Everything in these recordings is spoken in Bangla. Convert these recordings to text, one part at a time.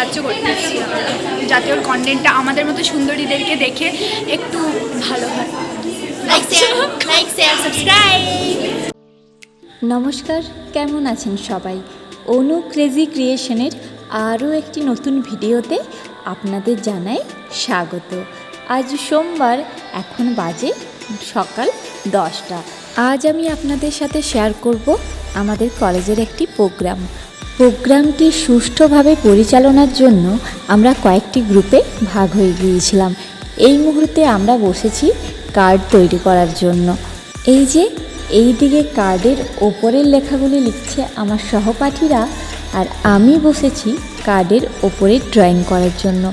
সাহায্য করতেছি যাতে ওর কন্টেন্টটা আমাদের মতো সুন্দরীদেরকে দেখে একটু ভালো হয়। Like share like share subscribe নমস্কার কেমন আছেন সবাই? অনু ক্রেজি ক্রিয়েশনের আরও একটি নতুন ভিডিওতে আপনাদের জানাই স্বাগত। আজ সোমবার এখন বাজে সকাল দশটা। আজ আমি আপনাদের সাথে শেয়ার করব আমাদের কলেজের একটি প্রোগ্রাম প্রোগ্রামটি সুষ্ঠুভাবে পরিচালনার জন্য আমরা কয়েকটি গ্রুপে ভাগ হয়ে গিয়েছিলাম। এই মুহূর্তে আমরা বসেছি কার্ড তৈরি করার জন্য। এই যে, এই দিকে কার্ডের ওপরের লেখাগুলি লিখছে আমার সহপাঠীরা আর আমি বসেছি কার্ডের ওপরে ড্রয়িং করার জন্য।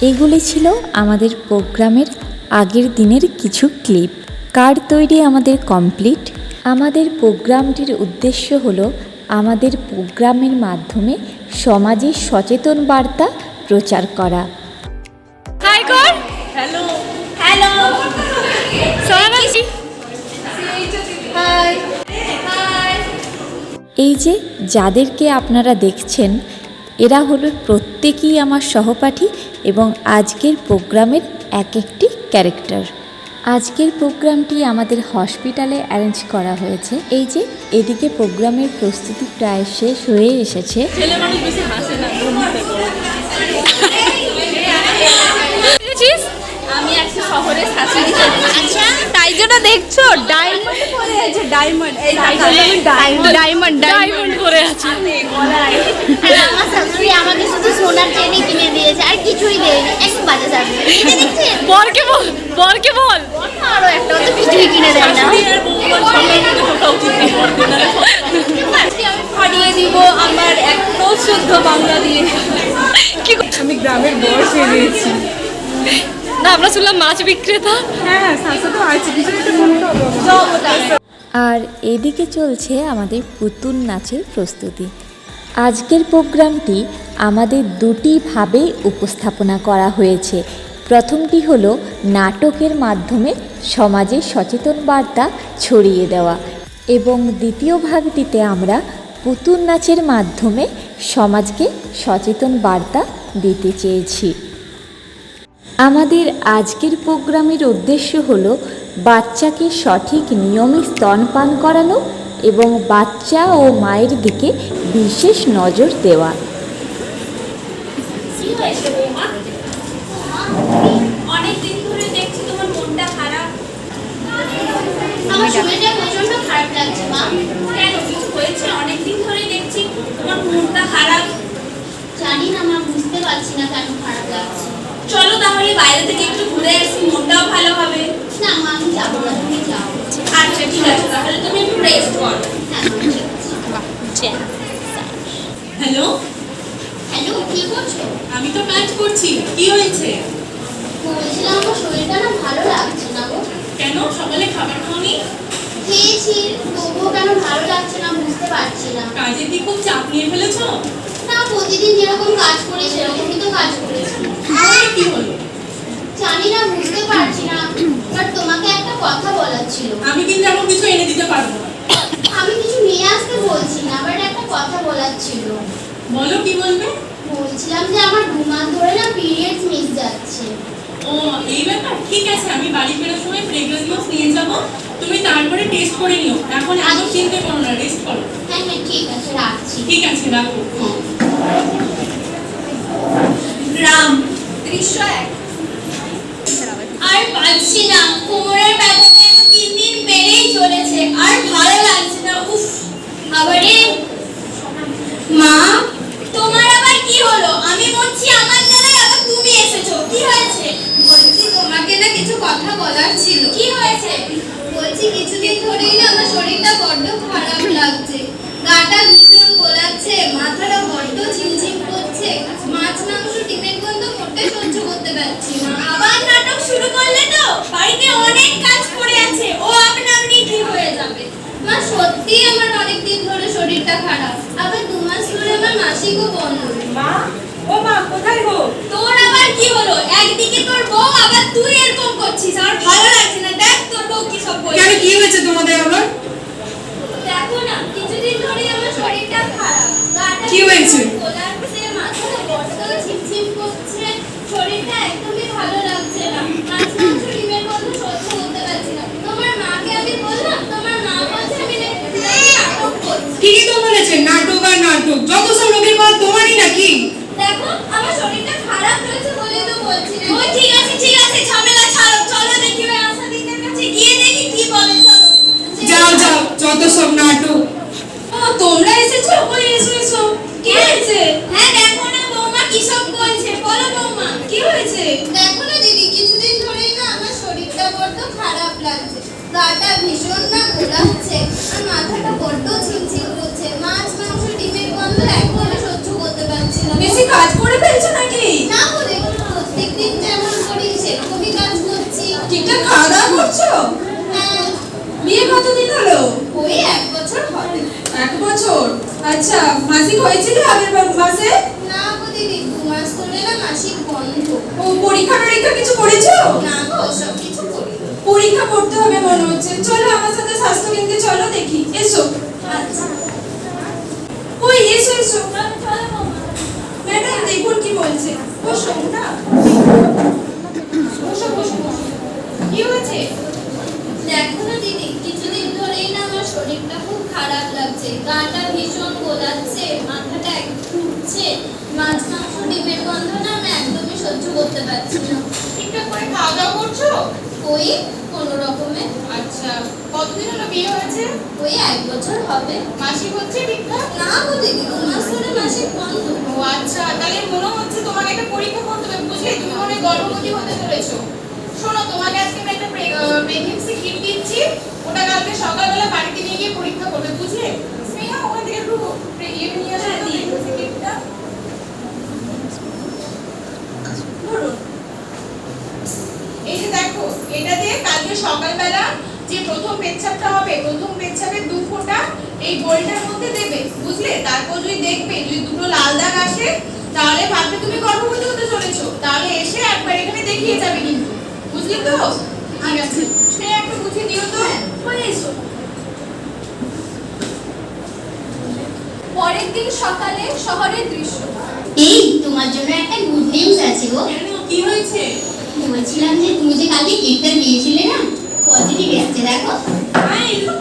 এগুলি ছিল আমাদের প্রোগ্রামের আগের দিনের কিছু ক্লিপ। কার্ড তৈরি আমাদের কমপ্লিট। আমাদের প্রোগ্রামটির উদ্দেশ্য হল আমাদের প্রোগ্রামের মাধ্যমে সমাজে সচেতন বার্তা প্রচার করা। হাই কর হ্যালো সোনামাসি হাই হাই এই যে যাদেরকে আপনারা দেখছেন এরা হলো প্রত্যেকেই আমার সহপাঠী এবং আজকের প্রোগ্রামের এক একটি ক্যারেক্টার। আজকের প্রোগ্রামটি আমাদের হসপিটালে অ্যারেঞ্জ করা হয়েছে। এই যে, এদিকে প্রোগ্রামের প্রস্তুতি প্রায় শেষ হয়ে এসেছে। দেখেছিস আমি একটা শহরে শাশুড়ি আচ্ছা তাই জন্য দেখছ ডায়মন্ড পরে আছে ডায়মন্ড। এই ডায়মন্ড। ডায়মন্ড পরে আছে। আর আমার শাশুড়ি আমাকে শুধু সোনার চেনই কিনে দিয়েছে আর কিছুই দেয়নি। একটু বাজে শাশুড়ি। এই দেখছেন বরকে বল বরকে বল। আরও একটা তো কিছুই কিনে দেয় না। আমি পড়িয়ে দিব আমার একদম শুদ্ধ বাংলা দিয়ে। কি আমি গ্রামের বর সেরিয়েছি আমরা শুনলাম মাছ বিক্রেতা। হ্যাঁ আর এদিকে চলছে আমাদের পুতুল নাচের প্রস্তুতি। আজকের প্রোগ্রামটি আমাদের দুটি ভাবে উপস্থাপনা করা হয়েছে। প্রথমটি হলো নাটকের মাধ্যমে সমাজে সচেতন বার্তা ছড়িয়ে দেওয়া এবং দ্বিতীয় ভাগটিতে আমরা পুতুল নাচের মাধ্যমে সমাজকে সচেতন বার্তা দিতে চেয়েছি। আমাদের আজকের প্রোগ্রামের উদ্দেশ্য হল বাচ্চাকে সঠিক নিয়মে স্তনপান করানো এবং বাচ্চা ও মায়ের দিকে বিশেষ নজর দেওয়া। অনেক দিন ধরে দেখছি তোমার মনটা খারাপ। আমার শরীরটা প্রচণ্ড খারাপ লাগছে মা। কেন? কিছু হয়েছে? অনেক দিন ধরে দেখছি তোমার মনটা খারাপ। জানি না মা বুঝতে পারছি না কেন খারাপ লাগছে। চলো তাহলে বাইরে থেকে একটু ঘুরে আসি মনটাও ভালো হবে। না মা আমি যাব না তুমি যাও। আচ্ছা ঠিক আছে তাহলে তুমি একটু রেস্ট করো। হ্যাঁ হ্যালো হ্যালো কি করছ? আমি তো কাজ করছি কি হয়েছে? বলছিলাম আমার শরীরটা না ভালো লাগছে না গো। কেন? সকালে খাবার খাওনি? খেয়েছি তবুও কেন ভালো লাগছে না বুঝতে পারছি না। কাজের কি খুব চাপ নিয়ে ফেলেছো? প্রতিদিন যেরকম কাজ করি সেরকমই তো কাজ করেছি কি হলো জানি না বুঝতে পারছি না বাট তোমাকে একটা কথা বলার ছিল। আমি কিন্তু এখন কিছু এনে দিতে পারব না। আমি কিছু নিয়ে আসতে বলছি না বাট একটা কথা বলার ছিল। বলো কি বলবে? বলছিলাম যে আমার দু মাস ধরে না পিরিয়ডস মিস যাচ্ছে। ও এই ব্যাপার? ঠিক আছে আমি বাড়ি ফেরার সময় ফ্রেগ্রেন্স বক্স নিয়ে যাব। তুমি তারপরে টেস্ট করে নিও। এখন একদম চিনতে করো না রেস্ট করো। হ্যাঁ হ্যাঁ ঠিক আছে রাখছি। ঠিক আছে রাখো গ্রাম দৃশ্য এক আর পাচ্ছি না। কোমরের ব্যথাটা তিন দিন বেড়েই চলেছে। আর ভালো লাগছে না। উফ আবারে। মা তোমার আবার কি হলো? আমি বলছি আমার জায়গায় আবার তুমি এসেছ। কি হয়েছে? বলছি তোমাকে না কিছু কথা বলার ছিল। কি হয়েছে? বলছি কিছুদিন ধরেই না আমার শরীরটা বড্ড খারাপ লাগছে। গাটা ভীষণ গোলাচ্ছে মাথাটা কিছুতে সহ্য করতে পারছি আবার নাটক শুরু করলে তো বাড়িতে অনেক কাজ পড়ে আছে। ও আপনা ঠিক হয়ে যাবে? মা সত্যি আমার অনেক দিন ধরে শরীরটা খারাপ। আবার দু মাস ধরে আমার মাসিকও বন্ধ। মা ও মা কোথায় গো? তোর আবার কি হলো? একদিকে তোর বউ আবার তুই এরকম করছিস। আর ভালো লাগছে না। দেখ তোর বউ কি সব বলছে। কেন কি হয়েছে তোমাদের আবার? দেখো না কিছুদিন ধরে আমার শরীরটা খারাপ। কি হয়েছে? ঠিকই তো বলেছে নাটক আর নাটক। যত সব লোকের কথা তোমারই নাকি? দেখো আমার শরীরটা খারাপ হয়েছে বলে তো বলছি। ও ঠিক আছে ঠিক আছে ঝামেলা ছাড়ো। চলো দেখি ওই আসাদিনের কাছে গিয়ে দেখি কি বলে চলো। যাও যাও যত সব নাটক। ও তোমরা এসেছ? ওই এসো এসো। কি হ্যাঁ। হয়েছে? হ্যাঁ দেখো না বৌমা কি সব বলছে। বলো বৌমা কি হয়েছে? দেখো না দিদি কিছুদিন ধরেই না আমার শরীরটা বড্ড খারাপ লাগছে। গাটা ভীষণ না গোলাচ্ছে আর মাথাটা বড্ড ঝিমঝিম করছে। মাছ মাংস ডিমের গন্ধ একবারে সহ্য করতে পারছি না। বেশি কাজ করে ফেলছো নাকি? না বলে প্রত্যেকদিন যেমন করি সেরকমই কাজ করছি। ঠিকঠাক খাওয়া দাওয়া করছ? হ্যাঁ। বিয়ে কতদিন হলো? ওই এক বছর হবে। এক বছর? আচ্ছা মাসিক হয়েছিল আগের মাসে? না দু মাস ধরে না মাসিক বন্ধ। ও পরীক্ষা টরীক্ষা কিছু করেছ? না গো সব করি পরীক্ষা করতে হবে মনে হচ্ছে। চলো আমার সাথে স্বাস্থ্য কেন্দ্রে চলো দেখি। এসো। আচ্ছা। ওই এসো এসো। ম্যাডাম দেখুন কি বলছে। বসো না বসো বসো বসো। কি হয়েছে? দেখো না দিদি কিছুদিন ধরেই না আমার শরীরটা খুব খারাপ লাগছে। গাটা ভীষণ গোলাচ্ছে মাথাটা একটু ঘুরছে। মাছ মাংস ডিমের গন্ধ না আমি একদমই সহ্য করতে পারছি না। ঠিকঠাক করে খাওয়া দাওয়া করছ? ওই কোনো রকমে। আচ্ছা কতদিন হলো বিয়ে হয়েছে? ওই এক বছর হবে। মাসিক হচ্ছে ঠিকঠাক? না গো দিদি দু মাস ধরে মাসিক বন্ধ। ও আচ্ছা তাহলে মনে হচ্ছে তোমাকে একটা পরীক্ষা করতে হবে। বুঝলে তুমি মনে গর্ভবতী হতে চলেছো। শোনো তোমাকে আজকে আমি একটা প্রেগন্যান্সি কিট দিচ্ছি। ওটা কালকে সকালবেলা বাড়িতে নিয়ে গিয়ে পরীক্ষা করবে বুঝলে? স্নেহা ওখান থেকে একটু ইয়ে নিয়ে আসো প্রেগন্যান্সি কিটটা ধরুন এই যে দেখো এটা দিয়ে কালকে সকালবেলা যে প্রথম পেচ্ছাপটা হবে প্রথম পেচ্ছাপের দু ফোঁটা এই গোলটার মধ্যে দেবে বুঝলে? তারপর যদি দেখবে যদি দুটো লাল দাগ আসে তাহলে ভাববে তুমি গর্ভবতী হতে চলেছো। তাহলে এসে একবার এখানে দেখিয়ে যাবে কিন্তু বুঝলি তো? ঠিক আছে সে একটু বুঝিয়ে দিও তো। হয়ে এসো। পরের দিন সকালে শহরের দৃশ্য। এই তোমার জন্য একটা গুড নিউজ আছে গো। কি হয়েছে? বলছিলাম যে তুমি যে কালকে কেকটা দিয়েছিলে না পজিটিভ এসছে দেখো।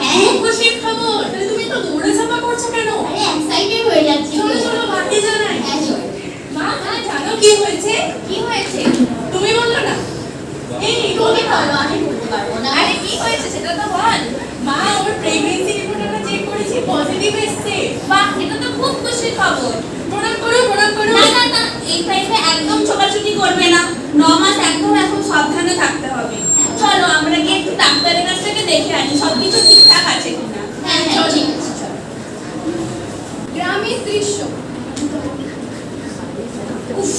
হ্যাঁ। খুশির খবর। তুমি তো দৌড়ে চাপা করছ কেন? আরে এক্সাইটেড হয়ে যাচ্ছি। চলো চলো ভাতে জানাই। চলো। মা জানো কি হয়েছে? কি হয়েছে? তুমি বলল না। এই তুমি বলো আমি বলতে পারব না। আরে কি হয়েছে সেটা তো বল। মা ওর প্রেগন্যান্সি রিপোর্টটা চেক করেছি পজিটিভ এসেছে। বাহ এটা তো খুব খুশির খবর। প্রণাম করো প্রণাম করো না না না এই টাইমে একদম ছোটাছুটি করবে না। ন মাস একদম এখন সাবধানে থাকতে হবে। চলো আমরা গিয়ে একটু ডাক্তারের কাছ থেকে দেখে আনি সবকিছু ঠিকঠাক আছে কিনা। হ্যাঁ হ্যাঁ ঠিক আছে গ্রামের দৃশ্য। উফ,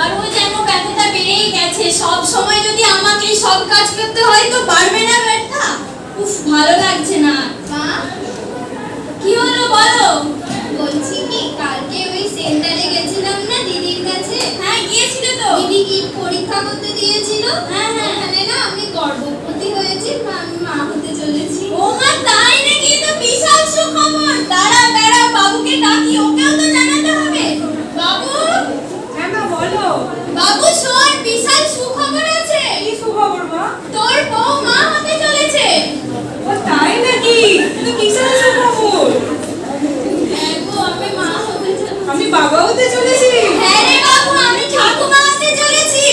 আরও যেন ব্যথাটা বেড়েই গেছে। সব সময় যদি আমাকে সব কাজ করতে হয় তো পারবে না ব্যথা? উফ ভালো লাগছে না। মা? কি হলো বলো বলছি কি কালকে ওই সেন্টারে গেছিলাম না দিদির কাছে হ্যাঁ গিয়েছিলে তো দিদি কি পরীক্ষা করতে দিয়েছিল? হ্যাঁ হ্যাঁ। ওখানে না আমি গর্ভবতী হয়েছি মা আমি মা হতে চলেছি। ও মা তাই নাকি? তো বিশাল সুখবর। দাঁড়া দাঁড়া বাবুকে ডাকি ওকেও তো জানাতে হবে। বাবু? হ্যাঁ মা বলো। বাবু শোন বিশাল সুখবর আছে। কি সুখবর মা? তোর বউ মা হতে চলেছে। ও তাই নাকি? তো কিসের সুখবর হ্যাঁ গো আমি মা হতে চলেছি আমি বাবা হতে চলেছি হ্যাঁ রে বাবু আমি ঠাকুমা হতে চলেছি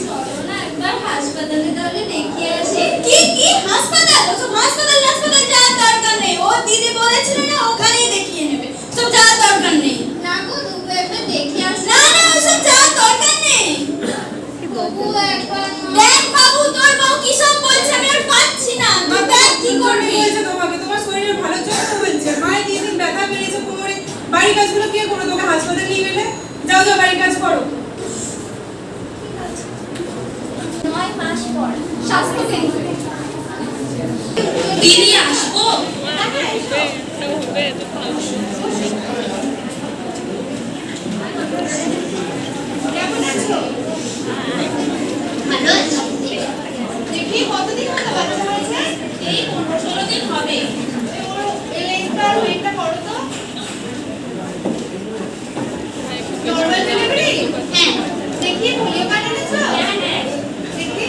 চলো না একবার হাসপাতালে তাহলে দেখিয়ে আসি কি কি হাসপাতাল ওসব হাসপাতাল হাসপাতাল যাওয়ার দরকার নেই ও দিদি বলেছিল না ওখানেই দেখিয়ে নেবে। সব যাওয়ার দরকার নেই। না গো তবু একবার দেখিয়ে আস। না না ওসব যাওয়ার দরকার নেই। তবু একবার দেখ বাবু তোর বউ কি সব বলছে আমি আর পাচ্ছি না। তুই দেখ কি করবি। বলছে তোমাকে তোমার শরীরের ভালো জন্য বলছে মায়ের দিন দিন ব্যথা বেড়েছে কোমরে। বাড়ির কাজগুলো কে করো তোকে? হাসপাতালে নিয়ে গেলে? যাও যাও বাড়ির কাজ করো। নয় মাস পর স্বাস্থ্য কেন্দ্রে। দিদি আসব? কতদিন হবে এই পনেরো ষোলো দিন হবে। এলেনকার ওয়েটটা করো তো নর্মাল ডেলিভারি হ্যাঁ দেখি পোলিও কার্ড এনেছো হ্যাঁ হ্যাঁ দেখি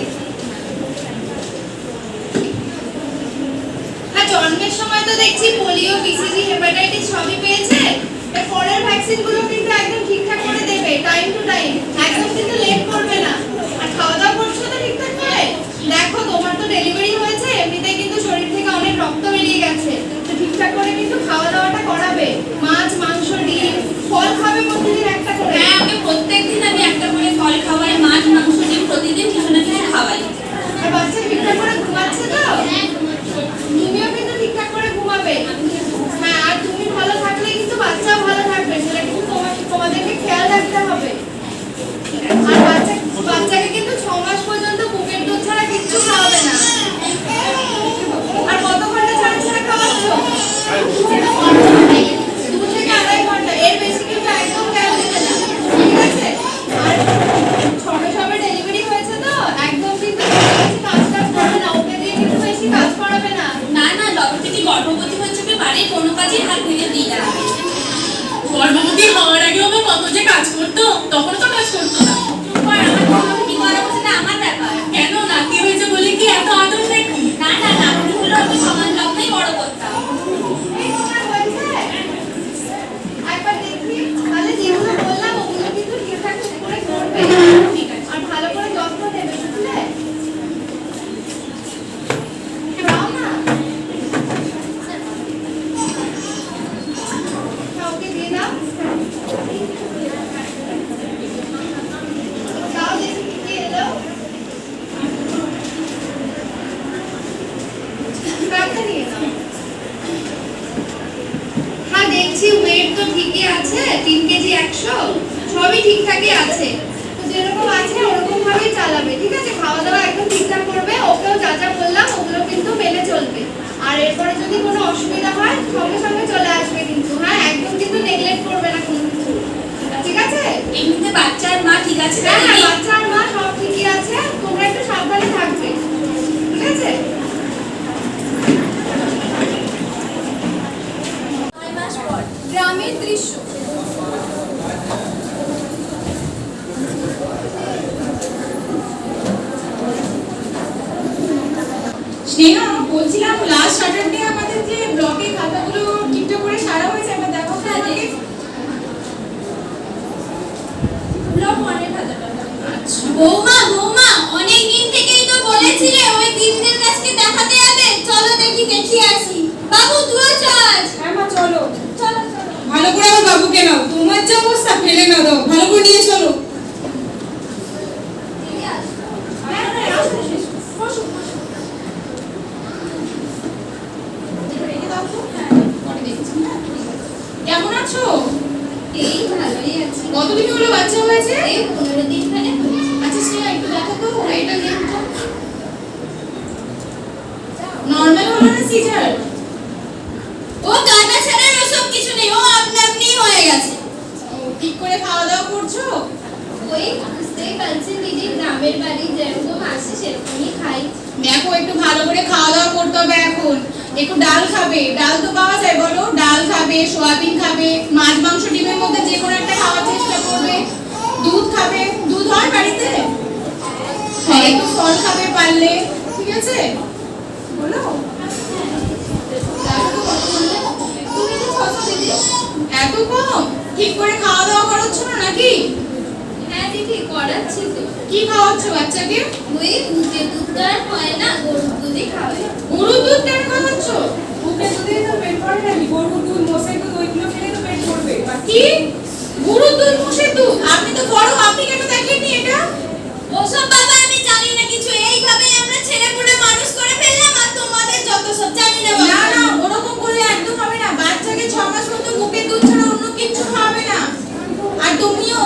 হ্যাঁ জন্মের সময় তো দেখছি পোলিও বিসিজি হেপাটাইটিস সবই পেয়েছে। এর পরের ভ্যাকসিনগুলো কিন্তু একদম ঠিকঠাক করে দেবে টাইম টু টাইম একদম কিন্তু লেট করবে না। আর খাওয়া দাওয়া করছ তো ঠিকঠাক করে? দেখো তোমার তো ডেলিভারি হয়েছে এমনিতে কিন্তু শরীর থেকে অনেক রক্ত বেরিয়ে গেছে। তো ঠিকঠাক করে কিন্তু খাওয়া দাওয়াটা করাবে। মাছ মাংস ডিম ফল খাবে প্রতিদিন একটা করে। হ্যাঁ আমি প্রত্যেকদিন আমি একটা করে ফল খাওয়াই মাছ মাংস ডিম প্রতিদিন কিছু না কিছু খাওয়াই। আর আসতে হবে আর বাচ্চা বাচ্চাকে কিন্তু ছ মাস পর্যন্ত বুকের দুধ ছাড়া কিচ্ছু খাওয়াবে না আর কত ঘণ্টা ছাড়া ছাড়া খাওয়াচ্ছ দু থেকে আড়াই ঘণ্টা এর বেশি কিন্তু একদম গ্যাপ দিতে না ঠিক আছে আর সবে সবে ডেলিভারি হয়েছে তো একদম কিন্তু বেশি কাজ টাজ করবে না ওকে দিয়ে কিন্তু বেশি কাজ করাবে না না না যখন থেকে গর্ভবতী হয়েছে ওকে কোনো হাত ধুয়ে দিই গর্ভবতী হওয়ার আগে আমার কত যে কাজ করতো তখন তো কাজ করতো না। আছো? এই ভালোই আছে। কতদিন হলো বাচ্চা হয়েছে? এই পনেরো দিন মানে আচ্ছা স্নেহা একটু দেখো তো এটা দেখো নর্মাল হলো না সিজার ও কাটা ছাড়ার ওসব কিছু নেই। ও আপনা আপনিই হয়ে গেছে। ঠিক করে খাওয়া দাওয়া করছ? ওই বুঝতেই পারছেন দিদি গ্রামের বাড়ি যেরকম আসে সেরকমই খাই। দেখো একটু ভালো করে খাওয়া দাওয়া করতে হবে এখন। একটু ডাল খাবে। ডাল তো পাওয়া যায়, বলো। ডাল খাবে, সোয়াবিন খাবে, মাছ, মাংস, ডিমের মধ্যে যে কোনো একটা খাওয়ার চেষ্টা করবে। দুধ খাবে। দুধ হয় বাড়িতে? হ্যাঁ একটু ফল খাবে পারলে। ঠিক আছে? বলো। এত কম? ঠিক করে খাওয়া দাওয়া করাচ্ছ না নাকি? হ্যাঁ করাচ্ছি তো। কি খাওয়াচ্ছ বাচ্চাকে? ওই দুধের দুধটা আর হয় না গরুর দুধই খাওয়াই। গরুর দুধ কেন খাওয়াচ্ছ? বুকে যদি তো পেট পড়ে নাকি? গরুর দুধ মোষের দুধ ওইগুলো খেলে তো পেট পড়বে কি? গরুর দুধ মোষের দুধ? আপনি তো বড় আপনি কেন দেখেননি এটা? ওসব বাবা আমি জানি না কিছু। এইভাবেই আমরা ছেলে পুলে মানুষ করে ফেললাম আর তোমাদের যত সব জানি না না না ওরকম করলে একদম হবে না। বাচ্চাকে ছ মাস পর্যন্ত বুকের দুধ ছাড়া অন্য কিছু খাওয়াবে না। আর তুমিও?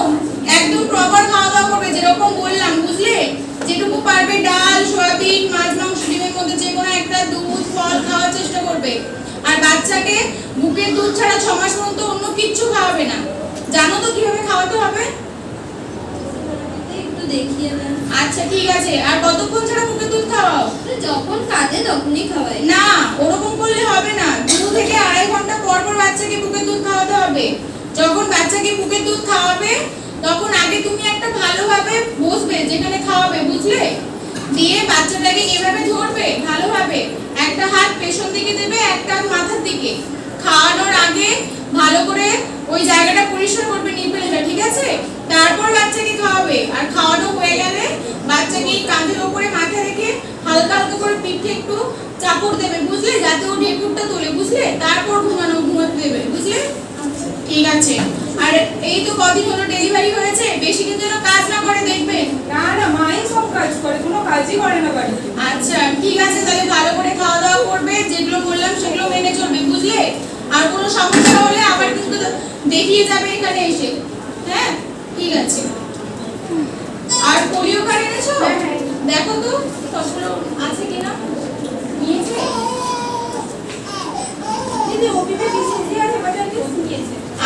একদম প্রপার খাওয়া দাওয়া করবে যেরকম বললাম বুঝলে? যেটুকু পারবে ডাল সয়াবিন মাছ মাংস ডিমের মধ্যে যে কোনো একটা দুধ ফল খাওয়ার চেষ্টা করবে। আর বাচ্চাকে বুকের দুধ ছাড়া ছ মাস পর্যন্ত অন্য কিচ্ছু খাওয়াবে না। জানো তো কীভাবে খাওয়াতে হবে? একটু দেখিয়ে আচ্ছা ঠিক আছে। আর কতক্ষণ ছাড়া বুকের দুধ খাওয়াও? যখন কাঁদে তখনই খাওয়াই। না ওরকম করলে হবে না। দু থেকে আড়াই ঘণ্টা পর পর বাচ্চাকে বুকের দুধ খাওয়াতে হবে। যখন বাচ্চাকে বুকের দুধ খাওয়াবে তখন আগে তুমি একটা ভালোভাবে বসবে যেখানে খাওয়াবে বুঝলে? দিয়ে বাচ্চাটাকে এভাবে ধরবে ভালোভাবে। একটা হাত পেছন দিকে দেবে একটা মাথার দিকে। খাওয়ানোর আগে ভালো করে ওই জায়গাটা পরিষ্কার করবে নিপেলটা ঠিক আছে? তারপর বাচ্চাকে খাওয়াবে। আর খাওয়ানো হয়ে গেলে বাচ্চাকে এই কাঁধের ওপরে মাথা রেখে হালকা হালকা করে পিঠে একটু চাপড় দেবে বুঝলে? যাতে ও ঢেকুরটা তোলে বুঝলে? তারপর ঘুমানো ঘুমাতে দেবে বুঝলে? ঠিক আছে। আর এই তো কদিন হলো ডেলিভারি হয়েছে বেশি কিন্তু এরা কাজ না করে দেখবে? না না মাই সব কাজ করে কোনো কাজই করে না বাড়ি আচ্ছা ঠিক আছে তাহলে ভালো করে খাওয়া দাওয়া করবে যেগুলো বললাম সেগুলো মেনে চলবে বুঝলে? আর কোনো সমস্যা হলে আবার কিন্তু দেখিয়ে যাবে এখানে এসে। হ্যাঁ? ঠিক আছে। আর পোলিও কার্ড এনেছো? হ্যাঁ, হ্যাঁ। দেখো তো সবগুলো আছে কিনা? নিয়েছে? দিদি ওপিপি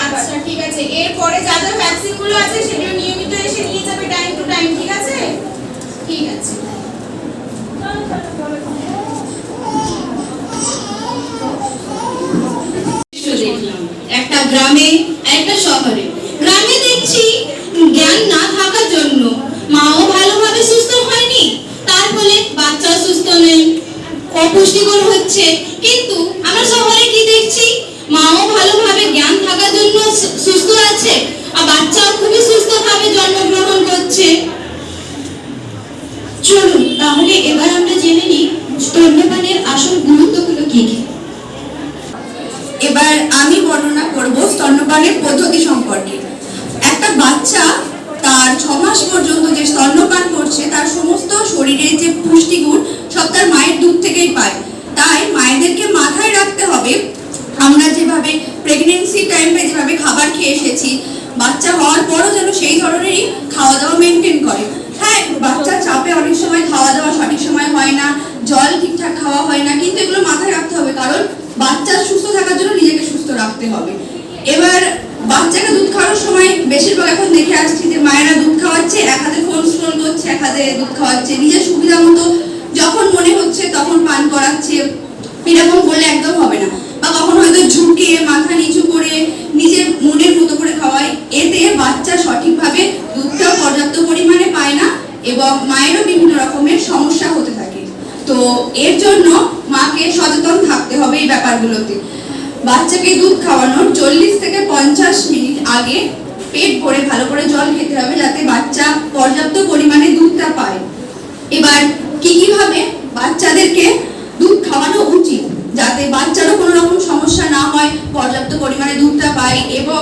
আচ্ছা ঠিক আছে। এরপরে যা যা ভ্যাকসিনগুলো আছে, সেগুলো নিয়মিত এসে নিয়ে যাবে টাইম টু টাইম ঠিক আছে? ঠিক আছে। একটা গ্রামে, একটা শহরে। গ্রামে দেখছি জ্ঞান না থাকার জন্য মাও ভালোভাবে সুস্থ হয়নি। তার ফলে বাচ্চাও সুস্থ নেই অপুষ্টিকর হচ্ছে কিন্তু আমরা শহরে কি দেখছি মাও ভালোভাবে জ্ঞান থাকার জন্য সুস্থ আছে, আর বাচ্চাও খুবই সুস্থভাবে জন্মগ্রহণ করছে। চলুন, তাহলে এবার আমরা জেনে নিই স্তন্যপানের আসল গুরুত্বগুলো কি কি। এবার আমি বর্ণনা করব স্তন্যপানের পদ্ধতি সম্পর্কে। একটা বাচ্চা তার ছ মাস পর্যন্ত যে স্তন্যপান করছে, তার সমস্ত শরীরের যে পুষ্টিগুণ সব তার মায়ের দুধ থেকেই পায়। তাই মায়েদেরকে মাথায় রাখতে হবে আমরা যেভাবে প্রেগনেন্সি টাইমে যেভাবে খাবার খেয়ে এসেছি, বাচ্চা হওয়ার পরও যেন সেই ধরনেরই খাওয়া দাওয়া মেনটেন করে। হ্যাঁ বাচ্চার চাপে অনেক সময় খাওয়া দাওয়া সঠিক সময় হয় না, জল ঠিকঠাক খাওয়া হয় না, কিন্তু এগুলো মাথায় রাখতে হবে, কারণ বাচ্চা সুস্থ থাকার জন্য নিজেকে সুস্থ রাখতে হবে। এবার বাচ্চাকে দুধ খাওয়ার সময় বেশিরভাগ এখন দেখে আসছি যে মায়েরা দুধ খাওয়াচ্ছে, এক হাতে ফোন স্ক্রোল করছে, এক হাতে দুধ খাওয়াচ্ছে। নিজের সুবিধা মতো যখন মনে হচ্ছে তখন পান করাচ্ছে। এরকম করলে একদম হবে না বা কখন হয়তো ঝুঁকে মাথা নিচু করে নিজের মনের মতো করে খাওয়ায় এতে বাচ্চা সঠিকভাবে দুধটাও পর্যাপ্ত পরিমাণে পায় না এবং মায়েরও বিভিন্ন রকমের সমস্যা হতে থাকে তো এর জন্য মাকে সচেতন থাকতে হবে এই বাচ্চাকে দুধ খাওয়ানোর চল্লিশ থেকে পঞ্চাশ মিনিট আগে পেট ভরে ভালো করে জল খেতে হবে যাতে বাচ্চা পর্যাপ্ত পরিমাণে দুধটা পায়। এবার কি কীভাবে বাচ্চাদেরকে দুধ খাওয়ানো উচিত যাতে বাচ্চারও কোনো রকম সমস্যা না হয়, পর্যাপ্ত পরিমাণে দুধটা পায় এবং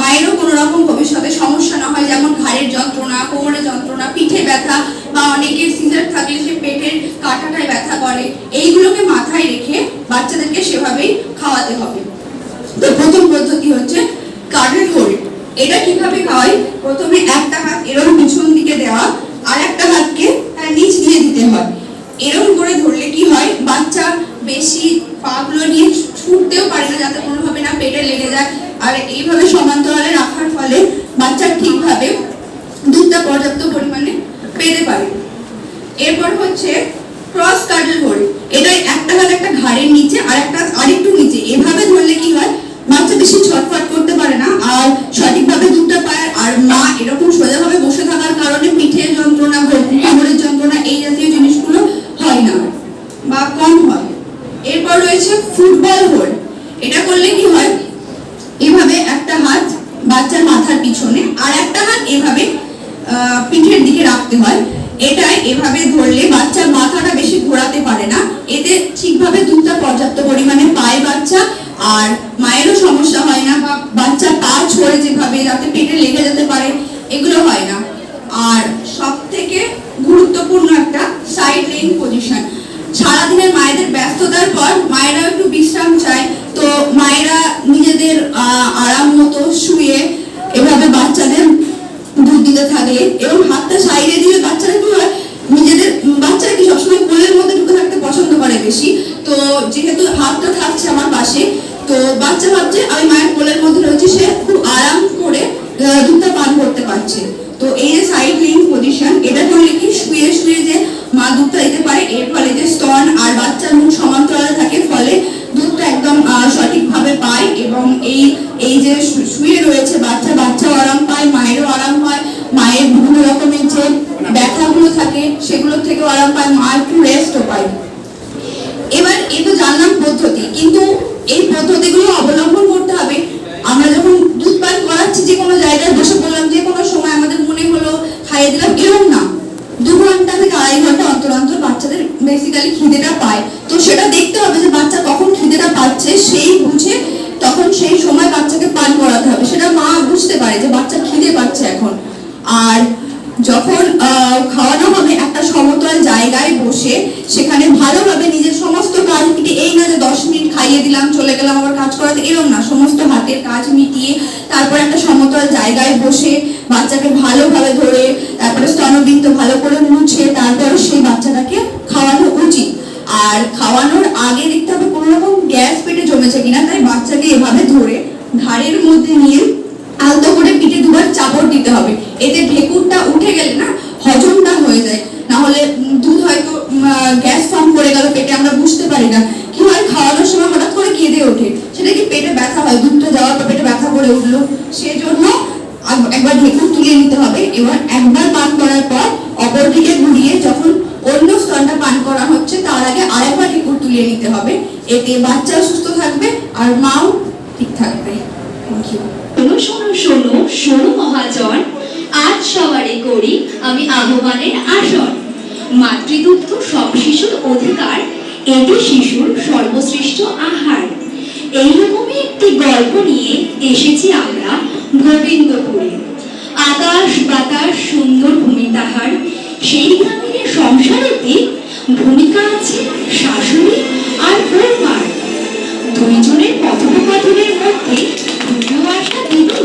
মায়েরও কোনো রকম ভবিষ্যতে সমস্যা না হয়, যেমন ঘাড়ের যন্ত্রণা, কোমরের যন্ত্রণা, পিঠে ব্যথা বা অনেকের সিজার থাকলে সে পেটের কাঁটাটায় ব্যথা করে, এইগুলোকে মাথায় রেখে বাচ্চাদেরকে সেভাবেই খাওয়াতে হবে। তো প্রথম পদ্ধতি হচ্ছে কার্ডের হোল্ড এটা কীভাবে খাওয়াই? প্রথমে একটা হাত এরকম পিছন দিকে দেওয়া, আর একটা হাতকে তার নিচ দিয়ে দিতে হয়। এরকম করে ধরলে কি হয়? বাচ্চা বেশি পাগুলো নিয়ে ছুটতেও পারে না, যাতে কোনোভাবে না পেটে লেগে যায়। আর এইভাবে সমান্তরালে রাখার ফলে বাচ্চা ঠিকভাবে দুধটা পর্যাপ্ত পরিমাণে পেতে পারে। এরপর হচ্ছে ক্রস কার্ডেল হোল্ড এটা একটা হাত একটা ঘাড়ের নিচে আর একটা আরেকটু নিচে। এভাবে ধরলে কি হয়? বাচ্চা বেশি ছটফট করতে পারে না আর সঠিকভাবে দুধটা পায় আর মা এরকম সোজাভাবে বসে থাকার কারণে পিঠের যন্ত্রণা কোমরের যন্ত্রণা এই জাতীয় জিনিসগুলো হয় না বা কম হয়। এরপর রয়েছে ফুটবল হোল্ড এটা করলে কি হয়? এভাবে একটা হাত বাচ্চার মাথার পিছনে আর একটা হাত এভাবে পিঠের দিকে রাখতে হয়। এটাই এভাবে ধরলে বাচ্চার মাথাটা বেশি ঘোরাতে পারে না। এতে ঠিকভাবে দুধটা পর্যাপ্ত পরিমাণে পায় বাচ্চা, আর মায়েরও সমস্যা হয় না বা বাচ্চা পা ছড়ে যেভাবে যাতে পেটে লেগে যেতে পারে এগুলো হয় না আর সব থেকে গুরুত্বপূর্ণ একটা সাইড লেন পজিশন সারাদিনের মায়েদের ব্যস্ততার পর মায়েরা একটু বিশ্রাম চায় তো মায়েরা নিজেদের আহ, আরাম মতো শুয়ে এভাবে বাচ্চাদের দুধ দিতে থাকলে এবং হাতটা সাইডে দিয়ে বাচ্চারা কি হয় নিজেদের বাচ্চারা কি সবসময় কোলের মধ্যে ঢুকে থাকতে পছন্দ করে বেশি তো যেহেতু হাতটা থাকছে আমার পাশে তো বাচ্চা ভাবছে আমি মায়ের কোলের মধ্যে রয়েছে সে খুব আরাম করে আহ, দুধটা পান করতে পারছে তো এই যে সাইড লিঙ্ক পজিশন এটা করলে কি শুয়ে শুয়ে যে মা দুধটা দিতে পারে এর ফলে যে স্তন আর বাচ্চার মুখ সমান্তরালে থাকে ফলে দুধটা একদম আহ, সঠিকভাবে পায় এবং এই এই যে শুয়ে রয়েছে বাচ্চা, বাচ্চাও আরাম পায়, মায়েরও আরাম হয়, মায়ের বিভিন্ন রকমের যে ব্যথাগুলো থাকে সেগুলো থেকেও আরাম পায়, মা একটু রেস্টও পায়। এবার এ তো জানলাম পদ্ধতি, কিন্তু এই পদ্ধতিগুলো অবলম্বন করতে হবে। আমরা যখন দুধ পান করাচ্ছি যে কোনো জায়গায়, বসে পড়লাম যে কোনো সময়, আমাদের মনে হলো, খাইয়ে দিলাম এরকম না। দু ঘণ্টা থেকে আড়াই ঘণ্টা অন্তর অন্তর বাচ্চাদের বেসিক্যালি খিদেটা পায়। তো সেটা দেখতে হবে যে বাচ্চা কখন খিদেটা পাচ্ছে, সেই বুঝে তখন সেই সময় বাচ্চাকে পান করাতে হবে। সেটা মা বুঝতে পারে যে বাচ্চা খিদে পাচ্ছে এখন। আর যখন খাওয়ানো হবে একটা সমতল জায়গায় বসে, সেখানে ভালোভাবে নিজের সমস্ত কাজ মিটিয়ে, এই না যে দশ মিনিট খাইয়ে দিলাম, চলে গেলাম আবার কাজ করাতে এরকম না। সমস্ত হাতের কাজ মিটিয়ে, তারপর একটা সমতল জায়গায় বসে বাচ্চাকে ভালোভাবে ধরে, তারপরে স্তনবৃন্ত ভালো করে মুছে, তারপরে সেই বাচ্চাটাকে খাওয়ানো উচিত। আর খাওয়ানোর আগে না তাই বাচ্চাকে এভাবে ধরে ঘাড়ের মধ্যে নিয়ে আলতো করে পিঠে দুবার চাপড় দিতে হবে। এতে ঢেকুরটা উঠে গেলে না হজমটা হয়ে যায়। না হলে দুধ হয়তো গ্যাস ফর্ম করে গেল, পেটে আমরা বুঝতে পারি না। কি হয়, খাওয়ানোর সময় হঠাৎ করে কেঁদে ওঠে। সেটা কি পেটে ব্যথা হয়? দুধটা যাওয়ার পর পেটে ব্যথা করে উঠল। সেজন্য একবার ঢেকুর তুলে নিতে হবে। এবার একবার পান করার পর অপর দিকে ঘুরিয়ে যখন অন্য স্তনটা পান করা হচ্ছে, তার আগে আরেকবার ঢেকুর তুলে নিতে হবে। এতে বাচ্চা সুস্থ থাকবে আর মাও ঠিক থাকবে। থ্যাংক ইউ শোনো শোনো শোনো শোনো মহাজন, আজ সবারে করি আমি আহ্বানের আসন মাতৃদুগ্ধ সব শিশুর অধিকার, এটি শিশুর সর্বশ্রেষ্ঠ আহার। এইরকমই একটি গল্প নিয়ে এসেছি আমরা গোবিন্দপুরে। আকাশ বাতাস সুন্দর ভূমি তাহার সেই গ্রামের সংসারেতে ভূমিকা আছে শাশুড়ি আর ব্রহ্মার দুইজনের কথোপকথনের মধ্যে দুটো আশা দিবি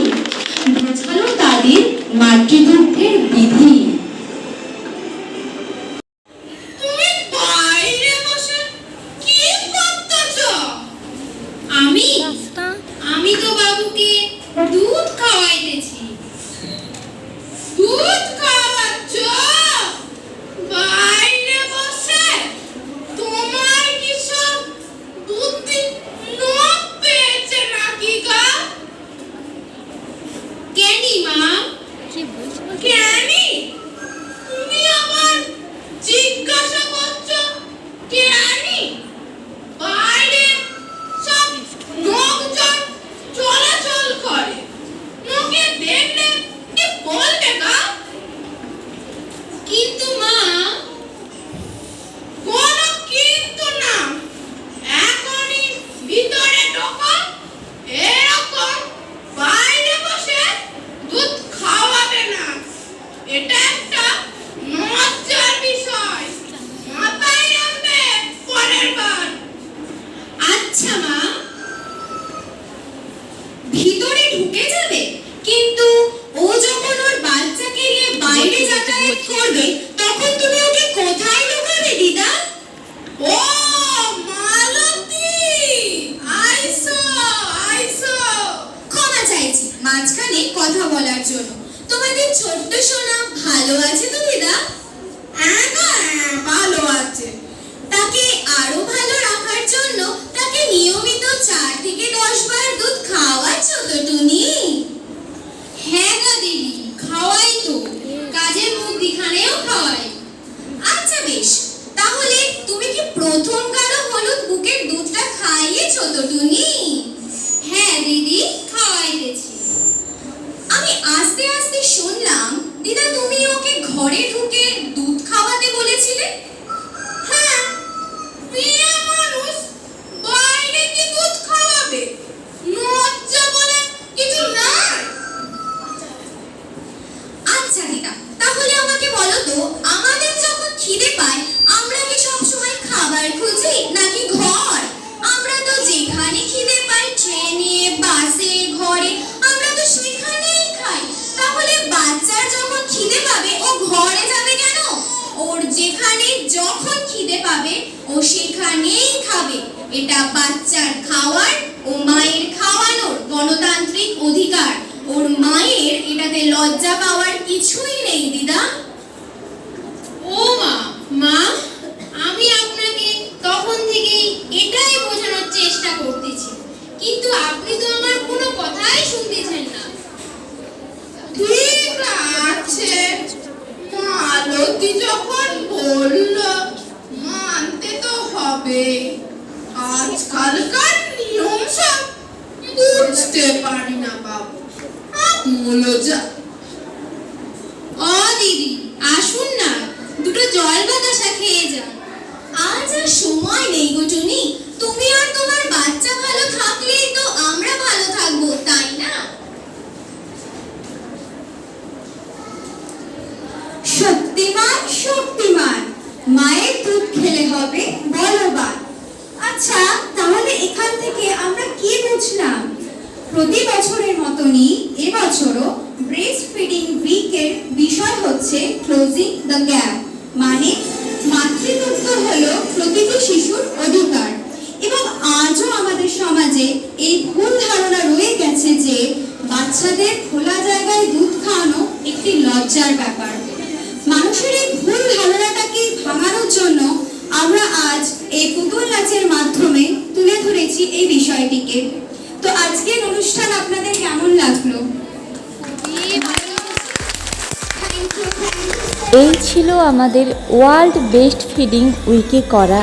এই ছিল আমাদের ওয়ার্ল্ড বেস্ট ফিডিং উইকে করা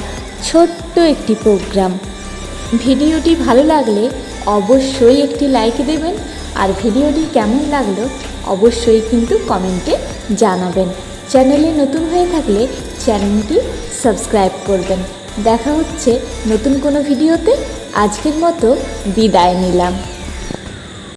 ছোট্ট একটি প্রোগ্রাম। ভিডিওটি ভালো লাগলে অবশ্যই একটি লাইক দেবেন, আর ভিডিওটি কেমন লাগল অবশ্যই কিন্তু কমেন্টে জানাবেন। চ্যানেলে নতুন হয়ে থাকলে চ্যানেলটি সাবস্ক্রাইব করবেন। দেখা হচ্ছে নতুন কোনো ভিডিওতে। আজকের মতো বিদায় নিলাম।